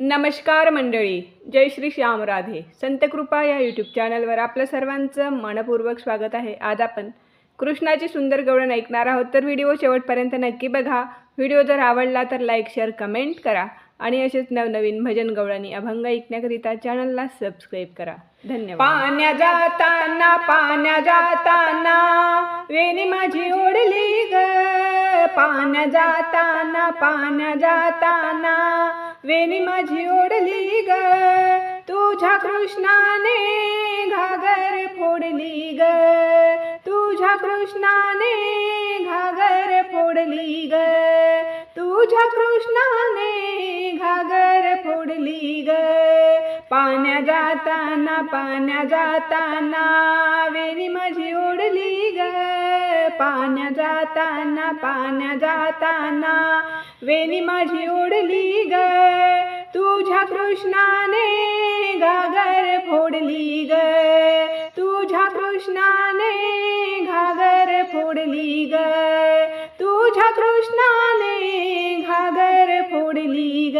नमस्कार मंडळी जय श्री श्याम राधे. संतकृपा या यूट्यूब चॅनलवर आपलं सर्वांचं मनपूर्वक स्वागत आहे. आज आपण कृष्णाची सुंदर गवळण ऐकणार आहोत. तर व्हिडिओ शेवटपर्यंत नक्की बघा. व्हिडिओ जर आवडला तर लाईक शेअर कमेंट करा. आणि असेच नवनवीन भजन गवळणी अभंग ऐकण्याकरिता चॅनलला सबस्क्राईब करा. धन्यवाद. पाण्या जाताना पाण्या जाताना वेणी माझी ओढली ग. पाण्या जाताना पाण्या जाताना वेणी माझी ओढली ग. तुझ्या कृष्णाने घागर फोडली ग. तुझ्या कृष्णाने घागर फोडली ग. तुझ्या कृष्णाने घागर फोडली ग. पाण्या जाताना पाण्या जाताना वेणी माझी ओढली ग. पाण्या जाताना पाण्या जाताना वेणी माझी ओढली ग. तुझ्या कृष्णाने घागर फोडली ग. तुझ्या कृष्णा घागर ग.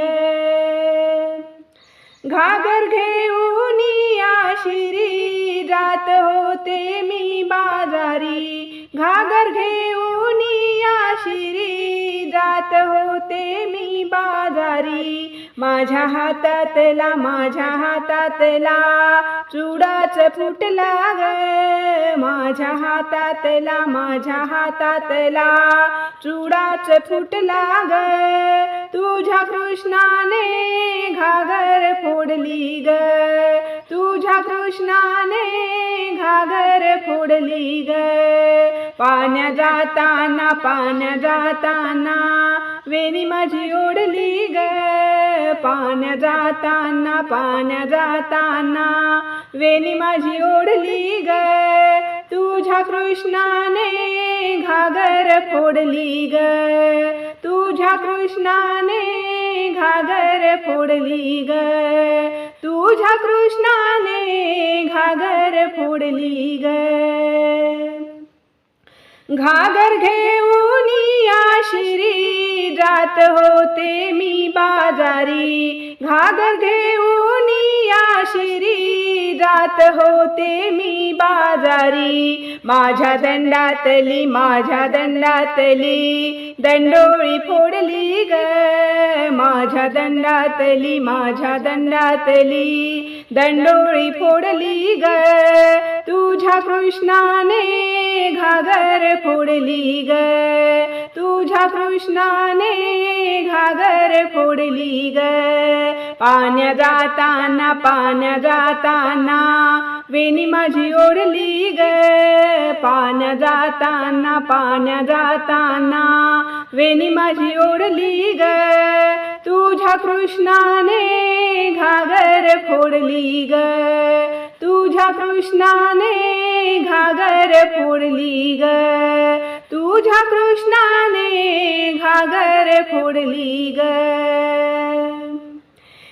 घागर घेऊन या शिरी जात होते मी बाजारी. घागर घेऊन या शिरी जात होते मी बाजारी. माझ्या हातातला माझ्या हातातला चुडाच फुटला ग माझ्या हातातला माझ्या हातातला चुडाच फुटला ग तुझ्या कृष्णाने घागर फोडली ग. तुझ्या कृष्णाने घागर फोडली ग. पाण्या जाताना पाण्या जाताना वेणी माझी ओढली ग. पाण्या जाताना पाण्या जाताना वेणी माझी ओढली ग. तुझ्या कृष्णाने घागर फोडली ग. तुझ्या कृष्णाने घागर फोडली ग. तुझ्या कृष्णाने घागर फोडली ग. घागर घेऊन या शिरी जात होते मी बाजारी. घागर घेऊन या शिरी जात होते मी बाजारी. माझ्या दंडातली माझ्या दंडातली दंडोळी फोडली ग. माझ्या दंडातली माझ्या दंडातली दंडोळी फोडली ग. तुझ्या कृष्णाने घागर फोडली ग तुझ्या कृष्णाने घागर फोडली ग पाण्या जाताना पाण्या जाताना वेणी माझी ओढली ग पाण्या जाताना पाण्या जाताना वेणी माझी ओढली ग तुझ्या कृष्णाने घागर फोडली ग तुझ्या कृष्णाने घागर फोडली ग. तुझ्या कृष्णाने घागर फोडली ग.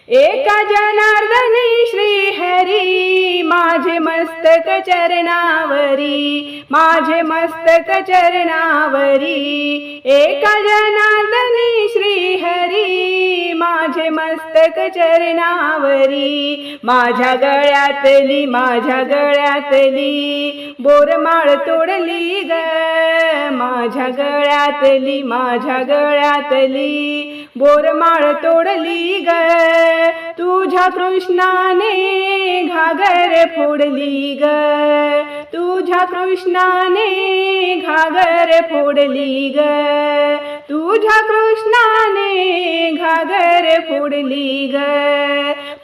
एका जनार्दनी श्री हरी माझे मस्तक चरणावरी माझे मस्तक चरणावरी. एका जनार्दनी श्रीहरी माझे मस्तक चरणावरी. माझ्या गळ्यातली माझ्या गळ्यातली बोरमाळ तोडली ग. माझ्या गळ्यातली माझ्या गळ्यातली बोरमाळ तोडली ग. तुझ्या कृष्णाने घागर फोडली ग. तुझ्या कृष्णाने घागर फोडली ग. तुझ्या कृष्णाने घागर फोडली ग.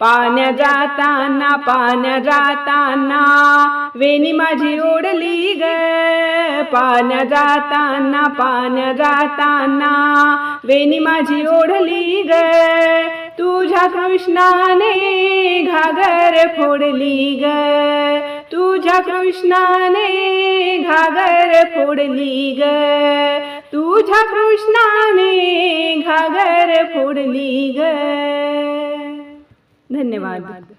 पाण्या जाताना पाण्या जाताना वेणी माझी ओढली ग. पाण्या जाताना पाण्या जाताना वेणी माझी ओढली ग. कृष्णाने घागर फोडली ग. तुझ्या कृष्णाने घागर फोडली ग. तुझ्या कृष्णाने घागर फोडली ग. धन्यवाद.